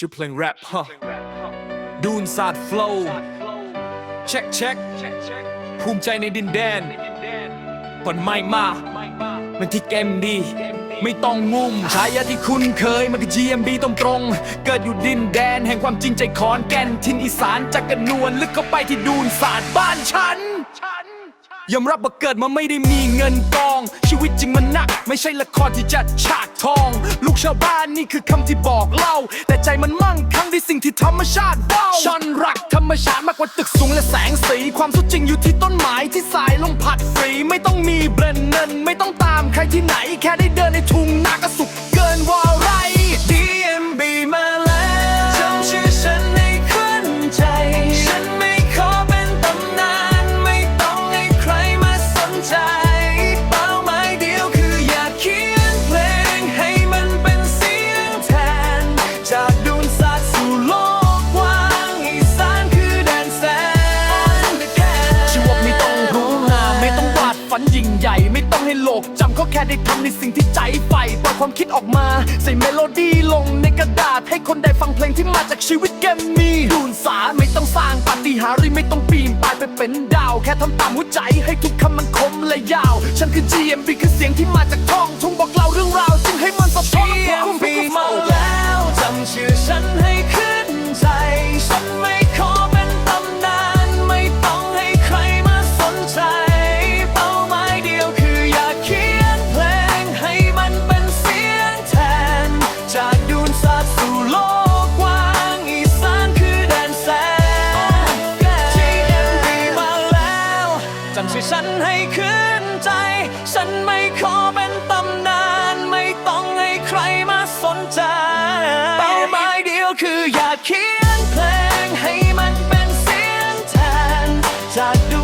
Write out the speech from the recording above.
ชื่อเพลงแรปฮะดูนศาสตร์โฟล์เช็คเช็คภูมิใจในดินแดนผลไม่มามันที่เกมดี ไม่ต้องงุ่มฉายาที่คุณเคยมันคือ GMB ตรงตรงๆเกิดอยู่ดินแดน แห่งความจริงใจขอนแก่น ทินอีสานจากกันนวลลึกเข้าไปที่ดูนศาสตร์บ้านฉัน ยอมรับว่าเกิดมาไม่ได้มีเงินกอง ชีวิตจริงมันหนัก ไม่ใช่ละครที่จะฉากทอง ลูกชาวบ้านนี่คือคำที่บอกเล่า แต่ใจมันมั่งคั่งในสิ่งที่ธรรมชาติเฝ้าฉันรักธรรมชาติมากกว่าตึกสูงและแสงสี ความสุดจริงอยู่ที่ต้นไม้ที่สายลมพัดฟรีไม่ต้องมีเบรนเนอร์ ไม่ต้องให้โลกจำเขาแค่ได้ทำในสิ่งที่ใจใฝ่ปล่อยความคิดออกมา ใส่เมโลดี้ลงในกระดาษ ให้คนได้ฟังเพลงที่มาจากชีวิตแกมมีดูนสาไม่ต้องสร้างปาฏิหาริย์ไม่ต้องปีนป่ายไปเป็นดาว แค่ทำตามหัวใจให้ทุกคำมันคมและยาว ฉันคือ GMB คือเสียงที่มาจากท้องทุ่งบอกเล่าเรื่อง วยฉันให้คืนใจ ฉันไม่ขอเป็นตำนาน ไม่ต้องให้ใครมาสนใจ เป้าหมายเดียวคืออยากเขียนเพลงให้มันเป็นเสียงแทนจากด